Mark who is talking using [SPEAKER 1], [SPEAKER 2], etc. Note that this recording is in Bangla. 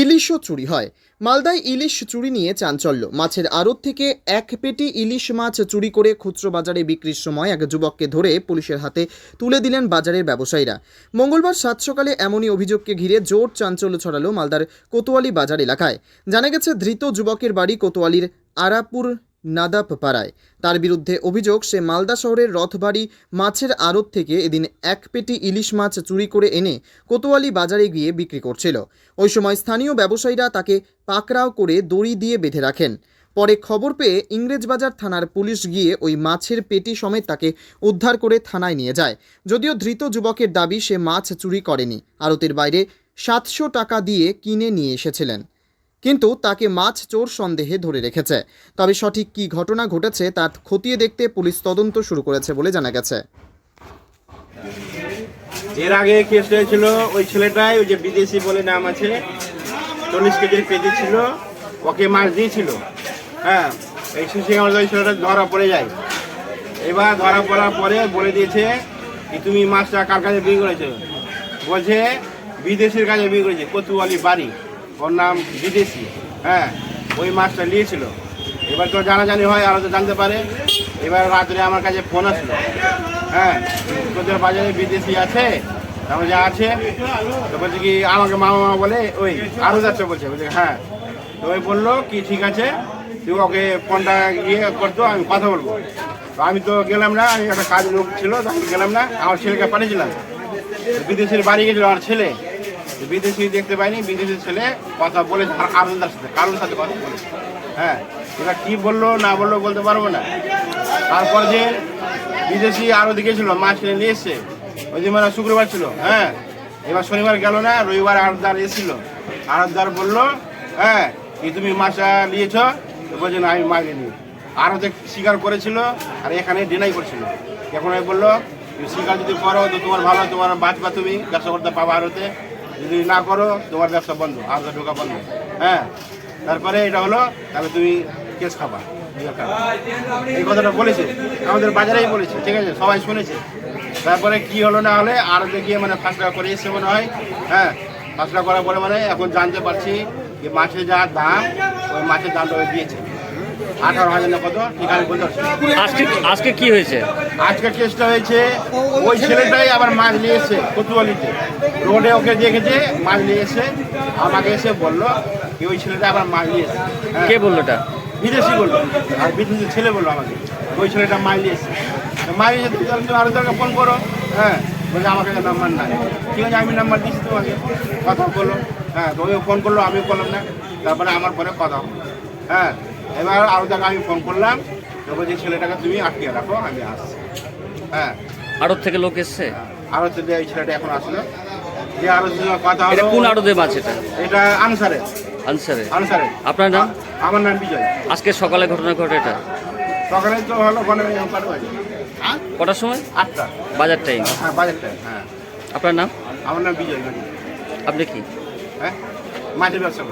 [SPEAKER 1] ইলিশও চুরি হয়। মালদায় ইলিশ চুরি নিয়ে চাঞ্চল্য। মাছের আড়ত থেকে এক পেটি ইলিশ মাছ চুরি করে খুচরো বাজারে বিক্রির সময় এক যুবককে ধরে পুলিশের হাতে তুলে দিলেন বাজারের ব্যবসায়ীরা। মঙ্গলবার সাত সকালে এমনই অভিযোগকে ঘিরে জোর চাঞ্চল্য ছড়ালো মালদার কোতোয়ালি বাজার এলাকায়। জানা গেছে, ধৃত যুবকের বাড়ি কোতোয়ালির আরাপুর নাদাপ পাড়ায়। তার বিরুদ্ধে অভিযোগ, সে মালদা শহরের রথবাড়ি মাছের আড়ত থেকে এদিন এক পেটি ইলিশ মাছ চুরি করে এনে কোতোয়ালি বাজারে গিয়ে বিক্রি করছিল। ওই সময় স্থানীয় ব্যবসায়ীরা তাকে পাকড়াও করে দড়ি দিয়ে বেঁধে রাখেন। পরে খবর পেয়ে ইংরেজবাজার থানার পুলিশ গিয়ে ওই মাছের পেটি সমেত তাকে উদ্ধার করে থানায় নিয়ে যায়। যদিও ধৃত যুবকের দাবি, সে মাছ চুরি করেনি। আড়তের বাইরে সাতশো টাকা দিয়ে কিনে নিয়ে এসেছিলেন। কিন্তু তাকে মাছ চোর সন্দেহে ধরে রেখেছে। তবে সঠিক কী ঘটনা ঘটেছে তা খতিয়ে দেখতে পুলিশ তদন্ত শুরু করেছে বলে জানা গেছে।
[SPEAKER 2] এর আগে কেস হয়েছিল ওই ছেলেটাই, ওই যে বিদেশি বলে নাম আছে, চল্লিশ কেজির পেজি ছিল, ওকে মাছ দিয়েছিল। হ্যাঁ এই আমাদের ওই ছেলেটা ধরা পড়ে যায়। এবার ধরা পড়ার পরে বলে দিয়েছে কি, তুমি মাছটা কার কাছে বিক্রি করেছ? বলছে, বিদেশির কাছে বিক্রি করেছে, কতুয়ালি বাড়ি। ওর নাম বিদেশি হ্যাঁ ওই মাছটা নিয়েছিল। এবার তো জানাজানি হয়, আরও তো জানতে পারে। এবার রাত্রে আমার কাছে ফোন আসলো। হ্যাঁ তোদের বাজারে বিদেশি আছে? তারপর যা আছে, তো বলছে কি, আমাকে মামা মামা বলে, ওই আরও যাচ্ছে বলছে। বলছে হ্যাঁ। তো ওই বলল, কি ঠিক আছে? তুই ওকে ফোনটা ইয়ে করতো আমি কথা বলব। তো আমি তো গেলাম না, আমি একটা কাজ লোক ছিল, তো আমি গেলাম না, আমার ছেলেকে পাঠিয়েছিলাম। বিদেশের বাড়ি গেছিল আমার ছেলে। বিদেশি দেখতে পাইনি, বিদেশি ছেলে কথা বলে আনন্দার সাথে, কারোর সাথে কথা বলে হ্যাঁ এবার কি বলল, না বলল বলতে পারব না। তারপর যে বিদেশি আরও দিকে ছিল, মাছ কিনে নিয়ে এসছে, ওই দিন মানে শুক্রবার ছিল হ্যাঁ এবার শনিবার গেল না, রবিবার আরদার এসেছিল আরদার বলল হ্যাঁ কি তুমি মাছটা নিয়েছ? বলছে, না, আমি মাছ নিই দেখ স্বীকার করেছিল, আর এখানে ডিনাই করছিল। এখন বলল স্বীকার যদি করো, তো তোমার ভালো, তোমার বাঁচবা তুমি, ব্যবসা করতে পাবা আরতে যদি না করো, তোমার ব্যবসা বন্ধ আরতে ঢোকা বন্ধ। হ্যাঁ? তারপরে এটা হলো, তাহলে তুমি কেস খাবা এই কথাটা বলেছে, আমাদের বাজারেই বলেছে, ঠিক আছে? সবাই শুনেছে। তারপরে কি হলো না হলে, আর গিয়ে মানে ফাঁসলা করে এসছে মনে হয় হ্যাঁ? ফাঁসলা করার পরে মানে এখন জানতে পারছি যে মাছের যা দাম, ওই মাছের দামটা দিয়েছে। আঠারো হাজার না কত।
[SPEAKER 3] আজকে আজকে কি হয়েছে?
[SPEAKER 2] আজকে কেসটা হয়েছে ওই ছেলেটাই আবার মাছ নিয়ে এসে কতুয়ালিতে। রোডে ওকে দেখেছে মাছ নিয়ে এসে আমাকে এসে বলল কি ওই ছেলেটা আবার মাছ নিয়ে এসে হ্যাঁ।
[SPEAKER 3] কে বলল এটা
[SPEAKER 2] বিদেশি বলল। আর বিদেশি ছেলে বলল আমাকে ওই ছেলেটা মাইলি এসছে। মাইলি এসে তুমি আরও তোকে ফোন করো। হ্যাঁ বলছে আমার কাছে নাম্বার নাই। ঠিক আছে আমি নাম্বার দিচ্ছি তোমাকে। কথা বলল। হ্যাঁ তো ফোন করল আমি করলাম না। তারপরে আমার পরে কথা হ্যাঁ এবার আরও তাকে আমি ফোন করলাম তো যে ছেলেটাকে তুমি আটকে রাখো আমি আসছি। হ্যাঁ।
[SPEAKER 3] আড়ত থেকে লোক এসছে?
[SPEAKER 2] আরও থেকে এই ছেলেটা এখন আসলো। যে আরও কথা
[SPEAKER 3] এটা কোন আড়তে মাছ এটা?
[SPEAKER 2] এটা আনসারে।
[SPEAKER 3] আনসারে।
[SPEAKER 2] আনসারে।
[SPEAKER 3] আপনার নাম?
[SPEAKER 2] আমার নাম বিজয়।
[SPEAKER 3] আজকে সকালে ঘটনা ঘটে এটা?
[SPEAKER 2] সকালে তো ওখানে পার
[SPEAKER 3] কটার সময়?
[SPEAKER 2] আটটা।
[SPEAKER 3] বাজার টাইম
[SPEAKER 2] হ্যাঁ বাজারটা হ্যাঁ।
[SPEAKER 3] আপনার নাম?
[SPEAKER 2] আমার নাম বিজয়।
[SPEAKER 3] আপনি কি?
[SPEAKER 2] হ্যাঁ? মাছের ব্যবসা